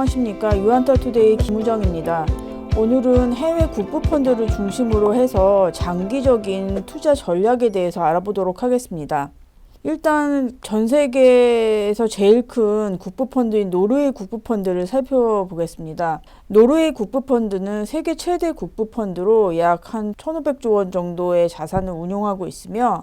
안녕하십니까 유한타투데이 김우정입니다. 오늘은 해외 국부펀드를 중심으로 해서 장기적인 투자 전략에 대해서 알아보도록 하겠습니다. 일단 전 세계에서 제일 큰 국부펀드인 노르웨이 국부펀드를 살펴보겠습니다. 노르웨이 국부펀드는 세계 최대 국부펀드로 약 한 1,500조 원 정도의 자산을 운용하고 있으며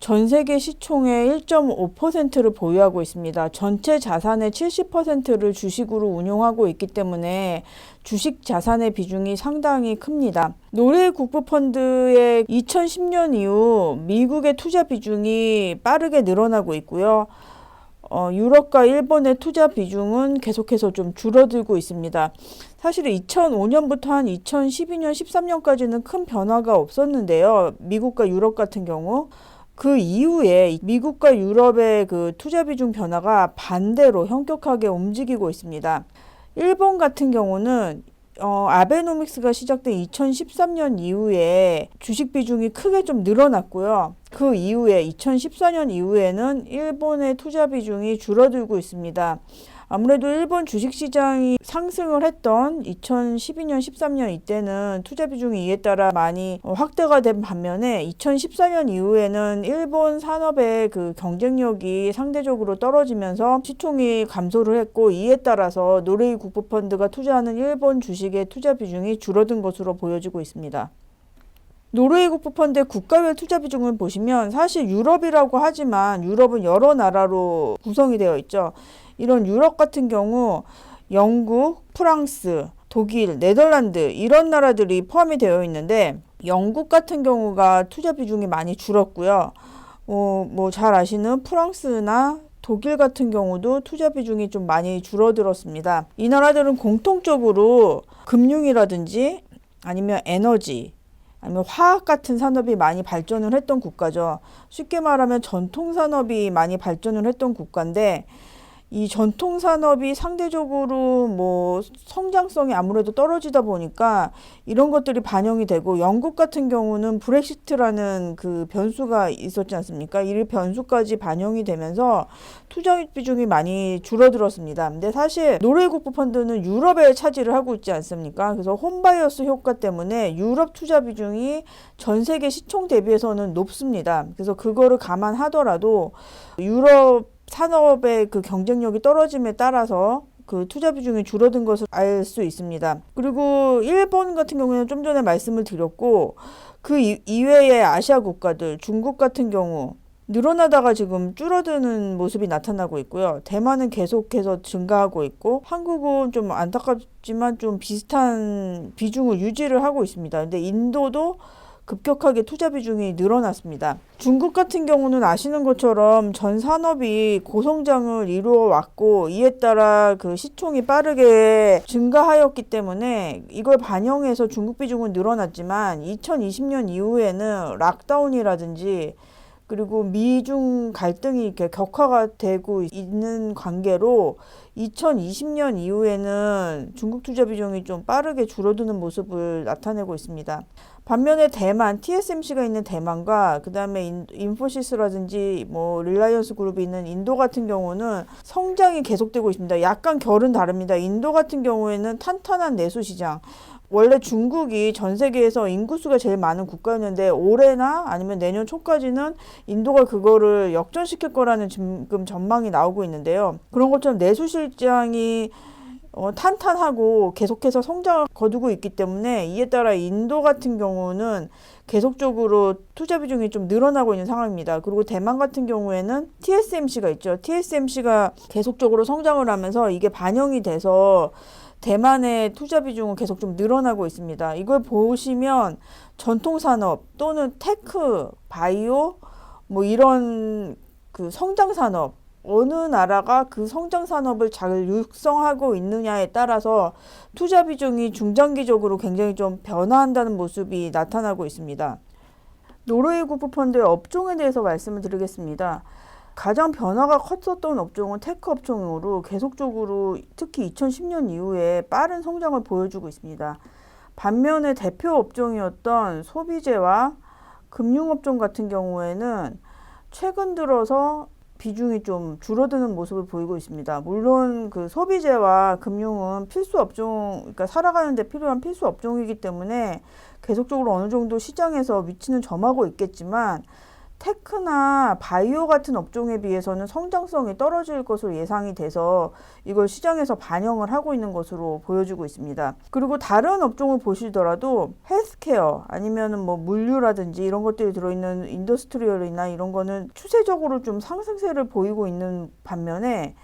전 세계 시총의 1.5%를 보유하고 있습니다. 전체 자산의 70%를 주식으로 운용하고 있기 때문에 주식 자산의 비중이 상당히 큽니다. 노르웨이 국부 펀드의 2010년 이후 미국의 투자 비중이 빠르게 늘어나고 있고요. 어, 유럽과 일본의 투자 비중은 계속해서 좀 줄어들고 있습니다. 사실 2005년부터 한 2012년, 13년까지는 큰 변화가 없었는데요. 미국과 유럽 같은 경우. 그 이후에 미국과 유럽의 그 투자 비중 변화가 반대로 현격하게 움직이고 있습니다. 일본 같은 경우는 어, 아베노믹스가 시작된 2013년 이후에 주식 비중이 크게 좀 늘어났고요. 그 이후에 2014년 이후에는 일본의 투자 비중이 줄어들고 있습니다. 아무래도 일본 주식시장이 상승을 했던 2012년, 13년 이때는 투자 비중이 이에 따라 많이 어, 확대가 된 반면에 2014년 이후에는 일본 산업의 그 경쟁력이 상대적으로 떨어지면서 시총이 감소를 했고 이에 따라서 노르웨이 국부펀드가 투자하는 일본 주식의 투자 비중이 줄어든 것으로 보여지고 있습니다. 노르웨이 국부펀드의 국가별 투자 비중을 보시면 사실 유럽이라고 하지만 유럽은 여러 나라로 구성이 되어 있죠. 이런 유럽 같은 경우 영국, 프랑스, 독일, 네덜란드 이런 나라들이 포함이 되어 있는데 영국 같은 경우가 투자 비중이 많이 줄었고요. 어, 뭐잘 아시는 프랑스나 독일 같은 경우도 투자 비중이 좀 많이 줄어들었습니다. 이 나라들은 공통적으로 금융이라든지 아니면 에너지 아니면 화학 같은 산업이 많이 발전을 했던 국가죠. 쉽게 말하면 전통 산업이 많이 발전을 했던 국가인데 이 전통 산업이 상대적으로 뭐 성장성이 아무래도 떨어지다 보니까 이런 것들이 반영이 되고 영국 같은 경우는 브렉시트라는 그 변수가 있었지 않습니까? 이 변수까지 반영이 되면서 투자 비중이 많이 줄어들었습니다. 근데 사실 노르웨이 국부 펀드는 유럽에 차지를 하고 있지 않습니까? 그래서 홈바이어스 효과 때문에 유럽 투자 비중이 전 세계 시총 대비해서는 높습니다. 그래서 그거를 감안하더라도 유럽 산업의 그 경쟁력이 떨어짐에 따라서 그 투자 비중이 줄어든 것을 알 수 있습니다. 그리고 일본 같은 경우는 좀 전에 말씀을 드렸고 그 이외의 아시아 국가들 중국 같은 경우 늘어나다가 지금 줄어드는 모습이 나타나고 있고요. 대만은 계속해서 증가하고 있고 한국은 좀 안타깝지만 좀 비슷한 비중을 유지를 하고 있습니다. 근데 인도도 급격하게 투자 비중이 늘어났습니다. 중국 같은 경우는 아시는 것처럼 전 산업이 고성장을 이루어 왔고 이에 따라 그 시총이 빠르게 증가하였기 때문에 이걸 반영해서 중국 비중은 늘어났지만 2020년 이후에는 락다운이라든지 그리고 미중 갈등이 이렇게 격화가 되고 있는 관계로 2020년 이후에는 중국 투자 비중이 좀 빠르게 줄어드는 모습을 나타내고 있습니다. 반면에 대만, TSMC가 있는 대만과 그 다음에 인포시스라든지 뭐 릴라이언스 그룹이 있는 인도 같은 경우는 성장이 계속되고 있습니다. 약간 결은 다릅니다. 인도 같은 경우에는 탄탄한 내수 시장, 원래 중국이 전 세계에서 인구수가 제일 많은 국가였는데 올해나 아니면 내년 초까지는 인도가 그거를 역전시킬 거라는 지금 전망이 나오고 있는데요. 그런 것처럼 내수 시장이 어, 탄탄하고 계속해서 성장을 거두고 있기 때문에 이에 따라 인도 같은 경우는 계속적으로 투자 비중이 좀 늘어나고 있는 상황입니다. 그리고 대만 같은 경우에는 TSMC가 있죠. TSMC가 계속적으로 성장을 하면서 이게 반영이 돼서 대만의 투자 비중은 계속 좀 늘어나고 있습니다. 이걸 보시면 전통 산업 또는 테크, 바이오 뭐 이런 그 성장 산업 어느 나라가 그 성장 산업을 잘 육성하고 있느냐에 따라서 투자 비중이 중장기적으로 굉장히 좀 변화한다는 모습이 나타나고 있습니다. 노르웨이 국부펀드의 업종에 대해서 말씀을 드리겠습니다. 가장 변화가 컸었던 업종은 테크 업종으로 계속적으로 특히 2010년 이후에 빠른 성장을 보여주고 있습니다. 반면에 대표 업종이었던 소비재와 금융업종 같은 경우에는 최근 들어서 비중이 좀 줄어드는 모습을 보이고 있습니다. 물론 그 소비재와 금융은 필수 업종, 그러니까 살아가는데 필요한 필수 업종이기 때문에 계속적으로 어느 정도 시장에서 위치는 점하고 있겠지만 테크나 바이오 같은 업종에 비해서는 성장성이 떨어질 것으로 예상이 돼서 이걸 시장에서 반영을 하고 있는 것으로 보여지고 있습니다. 그리고 다른 업종을 보시더라도 헬스케어 아니면은 뭐 물류라든지 이런 것들이 들어있는 인더스트리얼이나 이런 거는 추세적으로 좀 상승세를 보이고 있는 반면에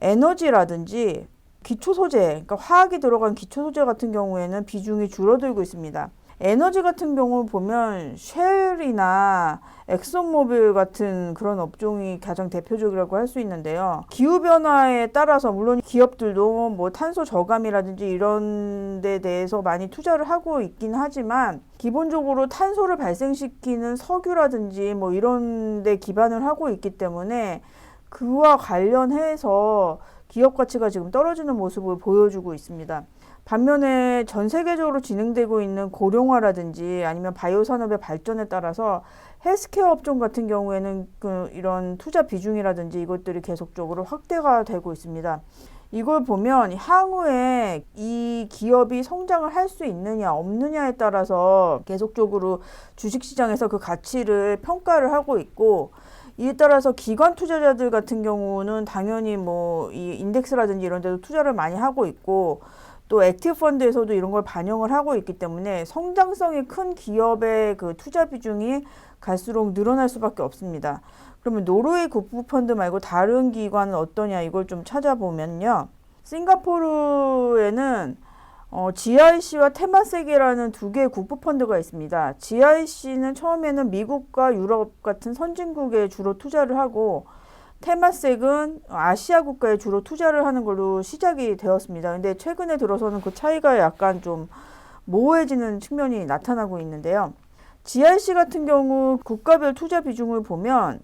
에너지라든지 기초 소재, 그러니까 화학이 들어간 기초 소재 같은 경우에는 비중이 줄어들고 있습니다. 에너지 같은 경우 보면 쉘이나 엑소모빌 같은 그런 업종이 가장 대표적이라고 할 수 있는데요. 기후 변화에 따라서 물론 기업들도 뭐 탄소 저감이라든지 이런 데 대해서 많이 투자를 하고 있긴 하지만 기본적으로 탄소를 발생시키는 석유라든지 뭐 이런 데 기반을 하고 있기 때문에 그와 관련해서 기업 가치가 지금 떨어지는 모습을 보여주고 있습니다. 반면에 전 세계적으로 진행되고 있는 고령화라든지 아니면 바이오 산업의 발전에 따라서 헬스케어 업종 같은 경우에는 그 이런 투자 비중이라든지 이것들이 계속적으로 확대가 되고 있습니다. 이걸 보면 향후에 이 기업이 성장을 할 수 있느냐 없느냐에 따라서 계속적으로 주식시장에서 그 가치를 평가를 하고 있고 이에 따라서 기관 투자자들 같은 경우는 당연히 뭐 이 인덱스라든지 이런 데도 투자를 많이 하고 있고 또 액티브 펀드에서도 이런 걸 반영을 하고 있기 때문에 성장성이 큰 기업의 그 투자 비중이 갈수록 늘어날 수밖에 없습니다. 그러면 노르웨이 국부 펀드 말고 다른 기관은 어떠냐 이걸 좀 찾아보면요. 싱가포르에는 어, GIC와 테마섹이라는 두 개의 국부 펀드가 있습니다. GIC는 처음에는 미국과 유럽 같은 선진국에 주로 투자를 하고 테마섹은 아시아 국가에 주로 투자를 하는 걸로 시작이 되었습니다. 근데 최근에 들어서는 그 차이가 약간 좀 모호해지는 측면이 나타나고 있는데요. GIC 같은 경우 국가별 투자 비중을 보면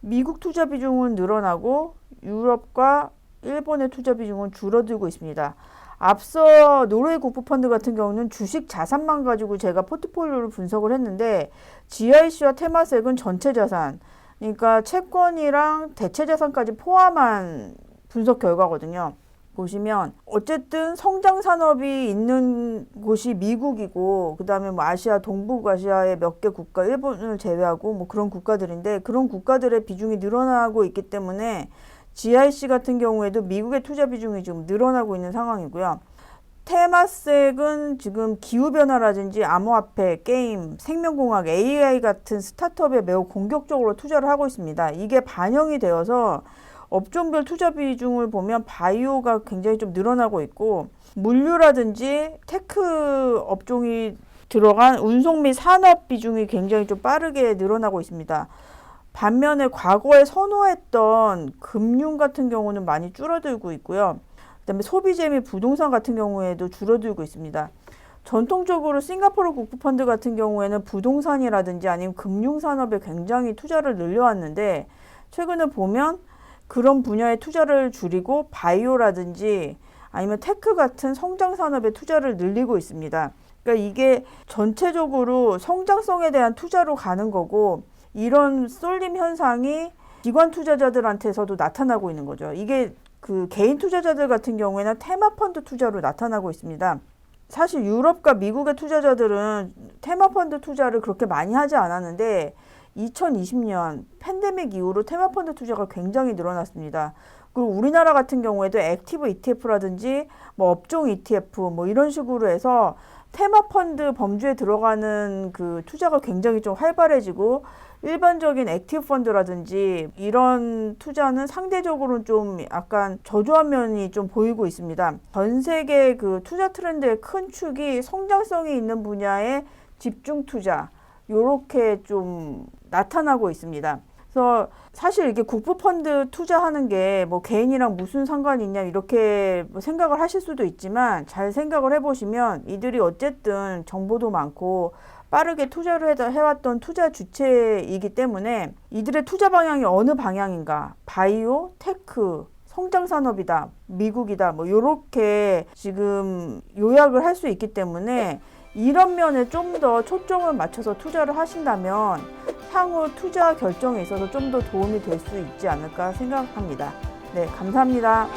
미국 투자 비중은 늘어나고 유럽과 일본의 투자 비중은 줄어들고 있습니다. 앞서 노르웨이 국부펀드 같은 경우는 주식 자산만 가지고 제가 포트폴리오를 분석을 했는데 GIC와 테마섹은 전체 자산, 그러니까 채권이랑 대체 자산까지 포함한 분석 결과거든요. 보시면 어쨌든 성장 산업이 있는 곳이 미국이고 그다음에 뭐 아시아 동북아시아의 몇 개 국가 일본을 제외하고 뭐 그런 국가들인데 그런 국가들의 비중이 늘어나고 있기 때문에 GIC 같은 경우에도 미국의 투자 비중이 지금 늘어나고 있는 상황이고요. 테마섹은 지금 기후변화라든지 암호화폐, 게임, 생명공학, AI 같은 스타트업에 매우 공격적으로 투자를 하고 있습니다. 이게 반영이 되어서 업종별 투자 비중을 보면 바이오가 굉장히 좀 늘어나고 있고 물류라든지 테크 업종이 들어간 운송 및 산업 비중이 굉장히 좀 빠르게 늘어나고 있습니다. 반면에 과거에 선호했던 금융 같은 경우는 많이 줄어들고 있고요. 그다음에 소비재 및 부동산 같은 경우에도 줄어들고 있습니다. 전통적으로 싱가포르 국부펀드 같은 경우에는 부동산이라든지 아니면 금융산업에 굉장히 투자를 늘려왔는데 최근에 보면 그런 분야의 투자를 줄이고 바이오라든지 아니면 테크 같은 성장 산업에 투자를 늘리고 있습니다. 그러니까 이게 전체적으로 성장성에 대한 투자로 가는 거고 이런 쏠림 현상이 기관 투자자들한테서도 나타나고 있는 거죠. 이게 그 개인 투자자들 같은 경우에는 테마 펀드 투자로 나타나고 있습니다. 사실 유럽과 미국의 투자자들은 테마 펀드 투자를 그렇게 많이 하지 않았는데 2020년 팬데믹 이후로 테마 펀드 투자가 굉장히 늘어났습니다. 그리고 우리나라 같은 경우에도 액티브 ETF라든지 뭐 업종 ETF 뭐 이런 식으로 해서 테마 펀드 범주에 들어가는 그 투자가 굉장히 좀 활발해지고 일반적인 액티브 펀드라든지 이런 투자는 상대적으로 좀 약간 저조한 면이 좀 보이고 있습니다. 전 세계 그 투자 트렌드의 큰 축이 성장성이 있는 분야에 집중 투자 요렇게 좀 나타나고 있습니다. 그래서 사실 이게 국부 펀드 투자하는 게 뭐 개인이랑 무슨 상관이 있냐 이렇게 뭐 생각을 하실 수도 있지만 잘 생각을 해보시면 이들이 어쨌든 정보도 많고 빠르게 투자를 해왔던 투자 주체이기 때문에 이들의 투자 방향이 어느 방향인가? 바이오, 테크, 성장 산업이다, 미국이다, 뭐 요렇게 지금 요약을 할 수 있기 때문에 이런 면에 좀 더 초점을 맞춰서 투자를 하신다면 향후 투자 결정에 있어서 좀 더 도움이 될 수 있지 않을까 생각합니다. 네, 감사합니다.